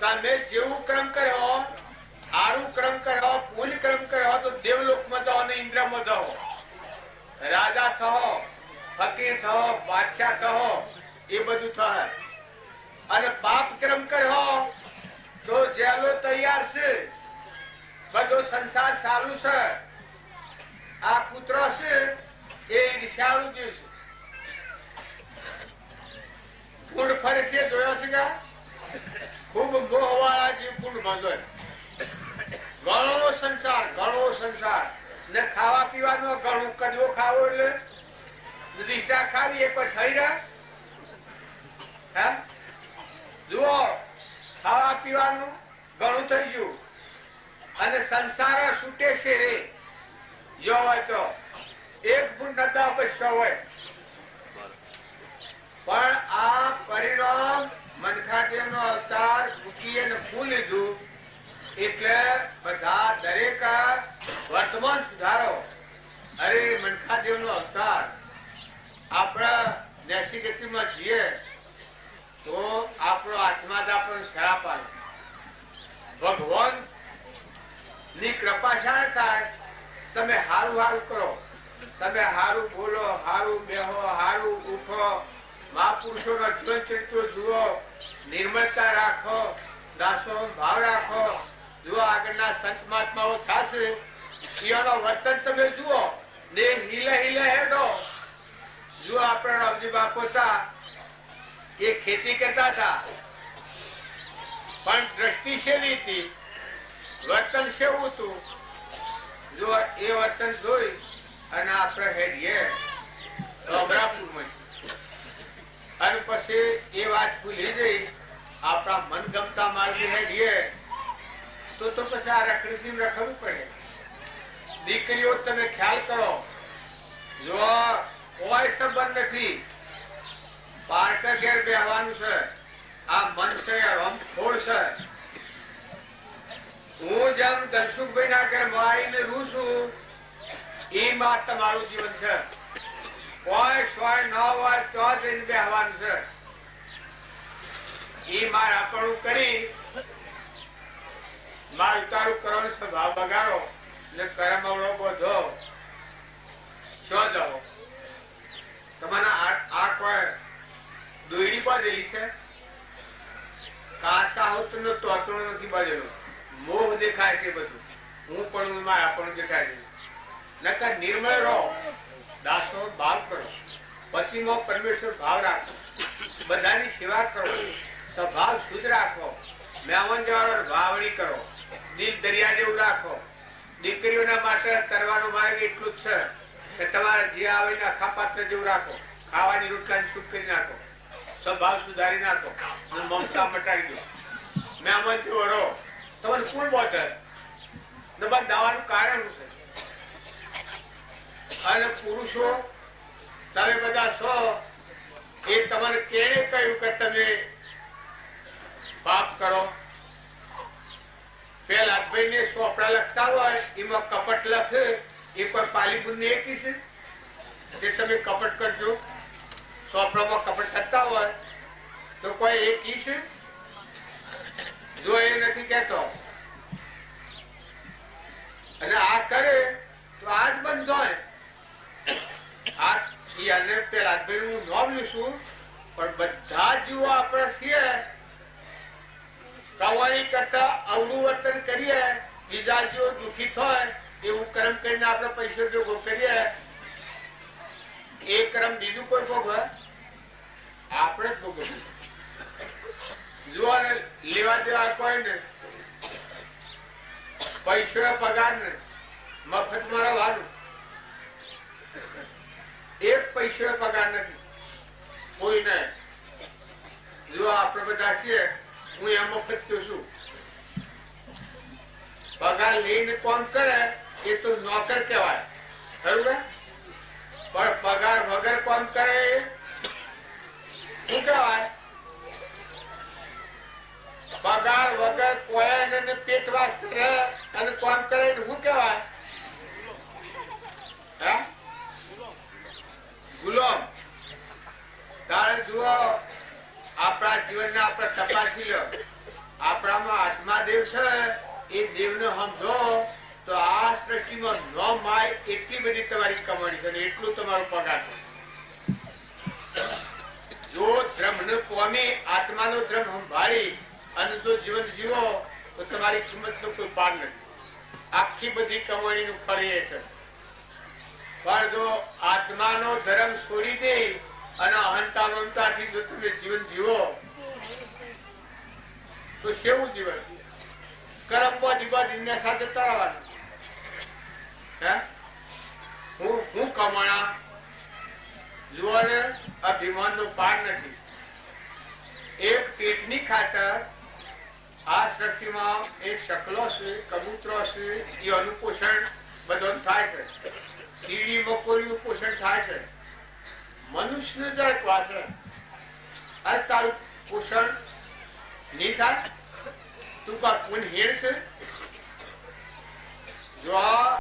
તમે જેવું ક્રમ કર્યો આરું ક્રમ કર્યો પુણ્ય કર્મ કર્યો, તો દેવલોકમાં જાઓ અને ઇન્દ્રમાં જાઓ. રાજા થો, ફકીર થો, બાદશાહ થો, એ બધું થાય. અને પાપ ક્રમ કર્યો, તો જેલો તૈયાર છે. બધો સંસાર સારું છે. આ કૂતરો છે એ ઈર્ષાળુ જીવ છે ફૂડ ફરે છે જોયો છે કે ખૂબ મોહવાળા જીવ ફૂડ બાંધો ઘણો સંસાર ઘણો સંસાર. ને ખાવા પીવાનું ઘણું કદવો ખાવો એટલે દિશા ખાવી એ પછી હે? જુઓ, ખાવા પીવાનું ઘણું થઈ ગયું. અને સંસાર છૂટે છે રે. જો હોય તો. એક ફૂટ નતા બસો હોય. પણ આ પરિણામ મનખાદેવ નો અવતાર મૂકી અને ફૂલ લીધું એટલે બધા દરેક વર્તમાન સુધારો અરે મનખાદેવ નો અવતાર આપણા દેશી ગતિમાં જીએ, તો આપણો આત્માદા પણ શરાપ આવે. ભગવાન, ની કૃપા શાળ થાય? તમે હારું હારું કરો. તમે હારું બોલો, હારું બેહો, હારું ઉઠો. મહાપુરુષો નો જીવન ચરિત્ર જુઓ. નિર્મળતા રાખો. દાસો ભાવ રાખો. જુઓ આગળના સંત મહાત્માઓ થશે. એનો વર્તન તમે જુઓ. ને હિલે હિલે હેડો. જુઓ આપણા રામજી બાપુ હતા, એ ખેતી કરતા હતા, પણ દ્રષ્ટિ સેવી હતી? વર્તન શેવું હતું? જો એ વર્તન જોઈ અને આપણે હેરીએ અમરાપુરમાં અને પછી એ વાત ભૂલી જઈ આપણા મનગમતા માર્ગે હેરીએ, તો તો પછી આ રખડીથી રખડવું પડે. દીકરીઓ, તમે ખ્યાલ કરો, જો કોઈ સંબંધ નથી. પાર્ક ઘેર બેહવાનું છે. આ મન છે રમ ફોડ છે. હું જેમ દલસુખભાઈ ના ઘર આવીને રૂ છું એ માં તમારું જીવન છે. કોઈ સોય ન હોય તો જઈને બેહવાનું છે. એ માર આપણું કરી, માર ઉતારું કરવાનો સ્વભાવ બગાડો ને કરમ અવળો બધો છો જાઓ તમારા આ કોઈ દોયડી બાંધેલી છે? કાસા હોત નો તોતણો નથી બાંધેલો. મોહ દેખાય છે બધું. હું પણ મારા પણ દેખાય છે. નકર નિર્મળ રહો. દાસો ભાવ કરો. પતિમાં પરમેશ્વર ભાવ રાખો. બધાની સેવા કરો. સ્વભાવ શુદ્ધ રાખો. મહેમાન જવાનો ભાવણી કરો. દિલ દરિયા જેવું રાખો. દીકરીઓના માટે તરવાનો માર્ગ એટલું જ છે. કે તમારે જે આવે ને આખા પાત્ર જેવું રાખો. ખાવાની રોટલાની છૂટ કરી નાખો. સ્વભાવ સુધારી નાખો. મમતા મટાડી દો. મેં આમાં જો રહો તમારે કોણ બોતર નંબર દાવાનું કારણ છે અને પુરુષો, તમે બધા છો એ તમારે કેણે કહ્યું કે તમે પાપ કરો? પેલા ભાઈ ને સોપડા લખતા હોય, એમાં કપટ લખે. એ કોઈ પાલી બુન એકી છે. તમે કપટ કરજો. સોપડામાં કપટ કરતા હોય તો કોઈ એક ઈ જો એ નથી કેતો અને આ કરે તો આ જ બંધ હોય. આ અને પેલા હું નોમ લીશું પણ બધા જીવો આપણે છીએ. સવારી કરતા અવળું વર્તન કરીએ, બીજા જીવો દુઃખી થાય. એવું કર્મ કરીને આપણે પૈસો ભેગો કરીએ એ કર્મ બીજું કોઈ ભોગવે આપણે જ ભોગવીએ જો લેવા દેવા કોઈ ને પૈસો પગાર ને મફતમાં રહેવાનું એક પૈસો પગાર નથી. કોઈ ને જો આપણે બધા છીએ, હું એમ મફત થયો છું. પગાર લઈને કોમ કરે? એ તો નોકર કહેવાય. ખરું ને પણ પગાર વગર કોણ કરે શું કહેવાય? પગાર વગર કોયન અને પેટ વાસ્તે રહે અને કોણ કરે શું કહેવાય? હે? ગુલામ. તારે જુઓ, આપણા જીવનને આપણે તપાસી લો. આત્મા દેવ છે, એ દેવને સમજો. તો આ સૃષ્ટિમાં ન માય એટલી બધી તમારી કમાણી છે એટલું તમારો પગાર છે. જો ધર્મને પોમે આત્માનો ધર્મ સંભાળી અને જો જીવન જીવો, તો તમારી કિંમતનો કોઈ પાર નથી. આખી બધી કમાણીનું ફળ એ છે. પણ જો આત્માનો ધર્મ છોડી દે અને અહંતા મમતાથી જો તમે જીવન જીવો, તો શેવું જીવન? કરમ બોધી બોધી સાથે તરાવાનું. હે? હું કમાણા જુઓ ને, અભિમાનનો પાર નથી. એક પેટની ખાતર આ સૃષ્ટિમાં એક શકલો છે, કબૂતરો છે, એ અનુપોષણ બધું થાય છે. કીડી મકોડીનું પોષણ થાય છે. મનુષ્યને જરાક વાસરે અરે તારું પોષણ નહીં થાય? તું કા કોણ હેડ છે? જો આ